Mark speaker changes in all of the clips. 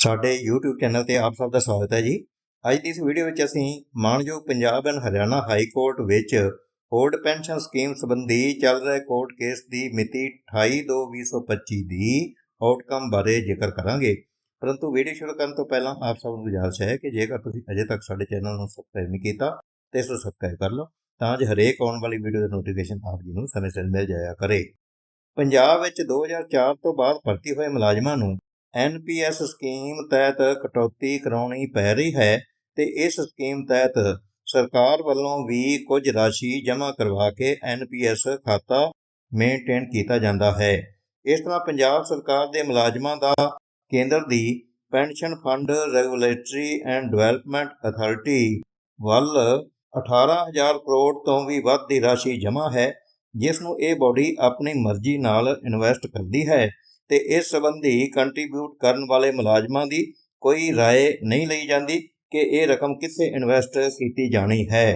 Speaker 1: ਸਾਡੇ YouTube channel ਤੇ ਆਪ ਸਭ ਦਾ ਸਵਾਗਤ ਹੈ ਜੀ। ਅੱਜ ਦੀ ਇਸ ਵੀਡੀਓ ਵਿੱਚ ਅਸੀਂ ਮਾਣਯੋਗ Punjab and Haryana high court ਵਿੱਚ ਓਲਡ ਪੈਨਸ਼ਨ ਸਕੀਮ ਸੰਬੰਧੀ ਚੱਲ ਰਹੇ ਕੋਰਟ ਕੇਸ ਦੀ ਮਿਤੀ 28/2/2025 ਦੀ ਆਊਟਕਮ ਬਾਰੇ ਜ਼ਿਕਰ ਕਰਾਂਗੇ। ਪਰੰਤੂ ਵੀਡੀਓ ਸ਼ੁਰੂ ਕਰਨ ਤੋਂ ਪਹਿਲਾਂ ਆਪ ਸਭ ਨੂੰ ਗੁਜ਼ਾਰਿਸ਼ ਹੈ ਕਿ ਜੇਕਰ ਤੁਸੀਂ ਅਜੇ ਤੱਕ ਸਾਡੇ ਚੈਨਲ ਨੂੰ ਸਬਸਕ੍ਰਾਈਬ ਨਹੀਂ ਕੀਤਾ ਤੇ ਇਸ ਨੂੰ ਸਬਸਕ੍ਰਾਈਬ ਕਰ ਲਓ ਤਾਂ ਜੋ ਹਰੇਕ ਆਉਣ ਵਾਲੀ ਵੀਡੀਓ ਦਾ ਨੋਟੀਫਿਕੇਸ਼ਨ ਆਪ ਜੀ ਨੂੰ ਸਮੇਂ ਸਿਰ ਮਿਲ ਜਾਇਆ ਕਰੇ। ਪੰਜਾਬ ਵਿੱਚ 2004 ਤੋਂ ਬਾਅਦ ਭਰਤੀ ਹੋਏ ਮੁਲਾਜ਼ਮਾਂ ਨੂੰ ਐਨਪੀਐਸ ਸਕੀਮ ਤਹਿਤ ਕਟੌਤੀ ਕਰਾਉਣੀ ਪੈ ਰਹੀ ਹੈ ਤੇ ਇਸ ਸਕੀਮ ਤਹਿਤ ਸਰਕਾਰ ਵੱਲੋਂ ਵੀ ਕੁਝ ਰਾਸ਼ੀ ਜਮ੍ਹਾਂ ਕਰਵਾ ਕੇ ਐਨਪੀਐਸ ਖਾਤਾ ਮੇਨਟੇਨ ਕੀਤਾ ਜਾਂਦਾ ਹੈ। ਇਸ ਤਰ੍ਹਾਂ ਪੰਜਾਬ ਸਰਕਾਰ ਦੇ ਮੁਲਾਜ਼ਮਾਂ ਦਾ ਕੇਂਦਰ ਦੀ pension fund regulatory and development authority ਵੱਲ 18000 ਕਰੋੜ ਤੋਂ ਵੀ ਵੱਧ ਦੀ ਰਾਸ਼ੀ ਜਮ੍ਹਾਂ ਹੈ, ਜਿਸ ਨੂੰ ਇਹ ਬਾਡੀ ਆਪਣੀ ਮਰਜ਼ੀ ਨਾਲ ਇਨਵੈਸਟ ਕਰਦੀ ਹੈ। ਤੇ ਇਸ ਸੰਬੰਧੀ ਕੰਟਰੀਬਿਊਟ ਕਰਨ ਵਾਲੇ ਮੁਲਾਜ਼ਮਾਂ ਦੀ ਕੋਈ رائے ਨਹੀਂ ਲਈ ਜਾਂਦੀ ਕਿ ਇਹ ਰਕਮ ਕਿੱਥੇ ਇਨਵੈਸਟ ਕੀਤੀ ਜਾਣੀ ਹੈ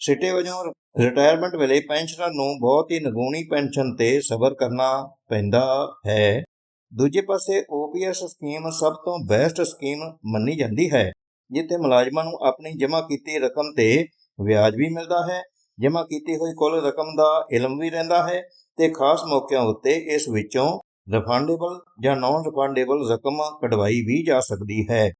Speaker 1: ਸਿੱਟੇ ਵਜੋਂ ਰਿਟਾਇਰਮੈਂਟ ਵੇਲੇ ਪੈਨਸ਼ਨਰ ਨੂੰ ਬਹੁਤ ਹੀ ਨਗੂਣੀ ਪੈਨਸ਼ਨ ਤੇ ਸਬਰ ਕਰਨਾ ਪੈਂਦਾ ਹੈ ਦੂਜੇ ਪਾਸੇ ਓਪੀਐਸ ਸਕੀਮ ਸਭ ਤੋਂ ਬੈਸਟ ਸਕੀਮ ਮੰਨੀ ਜਾਂਦੀ ਹੈ ਜਿੱਥੇ ਮੁਲਾਜ਼ਮਾਂ ਨੂੰ ਆਪਣੀ ਜਮ੍ਹਾਂ ਕੀਤੀ ਰਕਮ ਤੇ ਵਿਆਜ ਵੀ ਮਿਲਦਾ ਹੈ ਜਮ੍ਹਾਂ ਕੀਤੀ ਹੋਈ ਕੁੱਲ ਰਕਮ ਦਾ ਇਲਮ ਵੀ ਰਹਿੰਦਾ ਹੈ ਤੇ ਖਾਸ ਮੌਕਿਆਂ ਉੱਤੇ ਇਸ ਵਿੱਚੋਂ ਰਿਫੰਡੇਬਲ ਜਾਂ ਨਾਨ ਰਿਫੰਡੇਬਲ ਰਕਮ ਕਢਵਾਈ ਵੀ ਜਾ ਸਕਦੀ ਹੈ।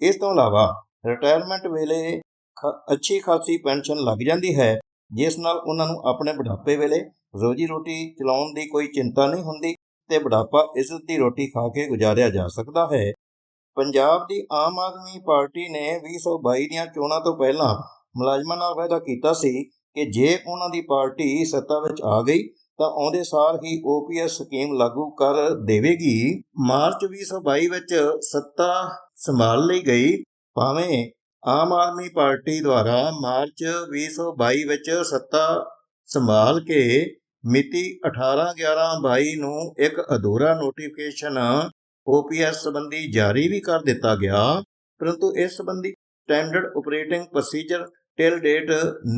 Speaker 1: ਇਸ ਤੋਂ ਇਲਾਵਾ ਰਿਟਾਇਰਮੈਂਟ ਵੇਲੇ ਖ- ਅੱਛੀ ਖਾਸੀ ਪੈਨਸ਼ਨ ਲੱਗ ਜਾਂਦੀ ਹੈ, ਜਿਸ ਨਾਲ ਉਹਨਾਂ ਨੂੰ ਆਪਣੇ ਬੁਢਾਪੇ ਵੇਲੇ ਰੋਜੀ ਰੋਟੀ ਚਲਾਉਣ ਦੀ ਕੋਈ ਚਿੰਤਾ ਨਹੀਂ ਹੁੰਦੀ ਤੇ ਬੁਢਾਪਾ ਇੱਜ਼ਤ ਦੀ ਰੋਟੀ ਖਾ ਕੇ ਗੁਜ਼ਾਰਿਆ ਜਾ ਸਕਦਾ ਹੈ। ਪੰਜਾਬ ਦੀ ਆਮ ਆਦਮੀ ਪਾਰਟੀ ਨੇ 2022 ਦੀਆਂ ਚੋਣਾਂ ਤੋਂ ਪਹਿਲਾਂ ਮੁਲਾਜ਼ਮਾਂ ਨਾਲ ਵਾਅਦਾ ਕੀਤਾ ਸੀ ਕਿ ਜੇ ਉਹਨਾਂ ਦੀ ਪਾਰਟੀ ਸੱਤਾ ਵਿੱਚ ਆ ਗਈ ਤਾਂ ਆਉਂਦੇ ਸਾਲ ਹੀ ਓਪੀਐਸ ਸਕੀਮ ਲਾਗੂ ਕਰ ਦੇਵੇਗੀ। ਮਾਰਚ 2022 ਵਿੱਚ ਸੱਤਾ ਸੰਭਾਲ ਲਈ ਗਈ। ਭਾਵੇਂ ਆਮ ਆਦਮੀ ਪਾਰਟੀ ਦੁਆਰਾ ਮਾਰਚ 2022 ਵਿੱਚ ਸੱਤਾ ਸੰਭਾਲ ਕੇ ਮਿਤੀ 18/11/22 ਨੂੰ ਇੱਕ ਅਧੂਰਾ ਨੋਟੀਫਿਕੇਸ਼ਨ ਓਪੀਐਸ ਸੰਬੰਧੀ ਜਾਰੀ ਵੀ ਕਰ ਦਿੱਤਾ ਗਿਆ। ਪਰੰਤੂ ਇਸ ਸੰਬੰਧੀ standard operating procedure till date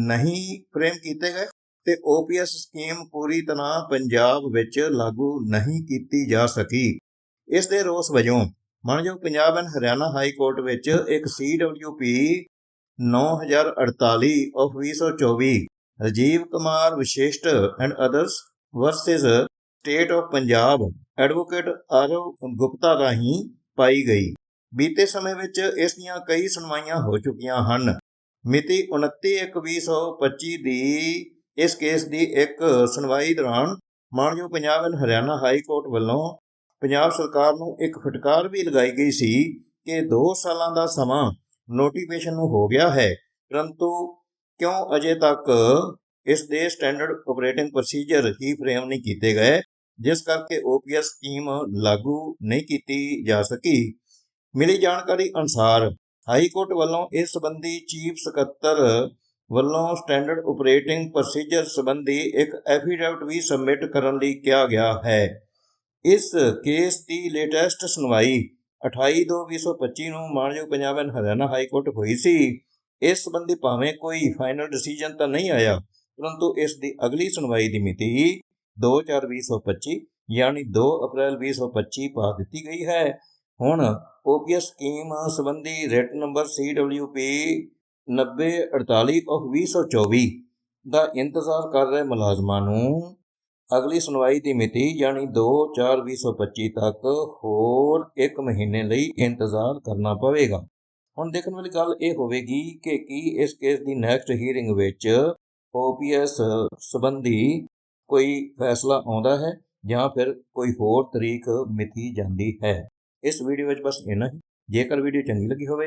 Speaker 1: ਨਹੀਂ ਫਰੇਮ ਕੀਤੇ ਗਏ। ਤੇ ਓਪੀਐਸ ਸਕੀਮ ਪੂਰੀ ਤਰ੍ਹਾਂ ਪੰਜਾਬ ਵਿੱਚ ਲਾਗੂ ਨਹੀਂ ਕੀਤੀ ਜਾ ਸਕੀ। ਇਸ ਦੇ ਰੋਸ ਵਜੋਂ ਮਾਨਯੋਗ Punjab and Haryana high court ਵਿੱਚ ਇੱਕ CWP 9048 of 2024 Rajiv Kumar Vishisht and others versus state of Punjab advocate Aarav Gupta ਰਾਹੀਂ ਪਾਈ ਗਈ। ਬੀਤੇ ਸਮੇਂ ਵਿੱਚ ਇਸ ਦੀਆਂ ਕਈ ਸੁਣਵਾਈਆਂ ਹੋ ਚੁੱਕੀਆਂ ਹਨ। ਮਿਤੀ 29/1/2025 ਦੀ ਇਸ ਕੇਸ ਦੀ ਇੱਕ ਸੁਣਵਾਈ ਦੌਰਾਨ ਮਾਨਯੋਗ Punjab and Haryana high court ਵੱਲੋਂ ਪੰਜਾਬ ਸਰਕਾਰ ਨੂੰ ਇੱਕ ਫਟਕਾਰ ਵੀ ਲਗਾਈ ਗਈ ਸੀ ਕਿ 2 ਸਾਲਾਂ ਦਾ ਸਮਾਂ ਨੋਟੀਫਿਕੇਸ਼ਨ ਨੂੰ ਹੋ ਗਿਆ ਹੈ। ਪਰੰਤੂ ਕਿਉਂ ਅਜੇ ਤੱਕ ਇਸ ਦੇ ਸਟੈਂਡਰਡ ਆਪਰੇਟਿੰਗ ਪ੍ਰੋਸੀਜਰ ਹੀ ਫਰੇਮ ਨਹੀਂ ਕੀਤੇ ਗਏ, ਜਿਸ ਕਰਕੇ ਓਪੀਐਸ ਸਕੀਮ ਲਾਗੂ ਨਹੀਂ ਕੀਤੀ ਜਾ ਸਕੀ। ਮਿਲੀ ਜਾਣਕਾਰੀ ਅਨੁਸਾਰ ਹਾਈ ਕੋਰਟ ਵੱਲੋਂ ਇਸ ਸੰਬੰਧੀ ਚੀਫ ਸਕੱਤਰ ਵੱਲੋਂ ਸਟੈਂਡਰਡ ਆਪਰੇਟਿੰਗ ਪ੍ਰੋਸੀਜਰ ਸੰਬੰਧੀ ਇੱਕ ਐਫੀਡੈਵਿਟ ਵੀ ਸਬਮਿਟ ਕਰਨ ਲਈ ਕਿਹਾ ਗਿਆ ਹੈ। ਇਸ ਕੇਸ ਦੀ ਲੇਟੈਸਟ ਸੁਣਵਾਈ 28/2/2025 ਨੂੰ ਮਾਨਯੋਗ Punjab and Haryana high court ਹੋਈ ਸੀ। ਇਸ ਸੰਬੰਧੀ ਭਾਵੇਂ ਕੋਈ ਫਾਈਨਲ ਡਿਸੀਜਨ ਤਾਂ ਨਹੀਂ ਆਇਆ, ਪਰੰਤੂ ਇਸ ਦੀ ਅਗਲੀ ਸੁਣਵਾਈ ਦੀ ਮਿਤੀ 2/4/2025 ਯਾਨੀ 2 ਅਪ੍ਰੈਲ 2025 ਪਾ ਦਿੱਤੀ ਗਈ ਹੈ। ਹੁਣ ਓਪੀਐਸ ਸਕੀਮ ਸੰਬੰਧੀ ਰੇਟ ਨੰਬਰ CWP 9048 ਆਫ 2024 ਦਾ ਇੰਤਜ਼ਾਰ ਕਰ ਰਹੇ ਮੁਲਾਜ਼ਮਾਂ ਨੂੰ ਅਗਲੀ ਸੁਣਵਾਈ ਦੀ ਮਿਤੀ ਯਾਨੀ 2/4/2025 ਤੱਕ ਹੋਰ 1 ਮਹੀਨੇ ਲਈ ਇੰਤਜ਼ਾਰ ਕਰਨਾ ਪਵੇਗਾ। ਹੁਣ ਦੇਖਣ ਵਾਲੀ ਗੱਲ ਇਹ ਹੋਵੇਗੀ ਕਿ ਕੀ ਇਸ ਕੇਸ ਦੀ ਨੈਕਸਟ ਹੀਅਰਿੰਗ ਵਿੱਚ ਓਪੀਐਸ ਸੰਬੰਧੀ ਕੋਈ ਫੈਸਲਾ ਆਉਂਦਾ ਹੈ ਜਾਂ ਫਿਰ ਕੋਈ ਹੋਰ ਤਰੀਕ ਮਿਤੀ ਜਾਂਦੀ ਹੈ। ਇਸ ਵੀਡੀਓ ਵਿੱਚ ਬਸ ਇੰਨਾ ਹੀ। ਜੇਕਰ ਵੀਡੀਓ ਚੰਗੀ ਲੱਗੀ ਹੋਵੇ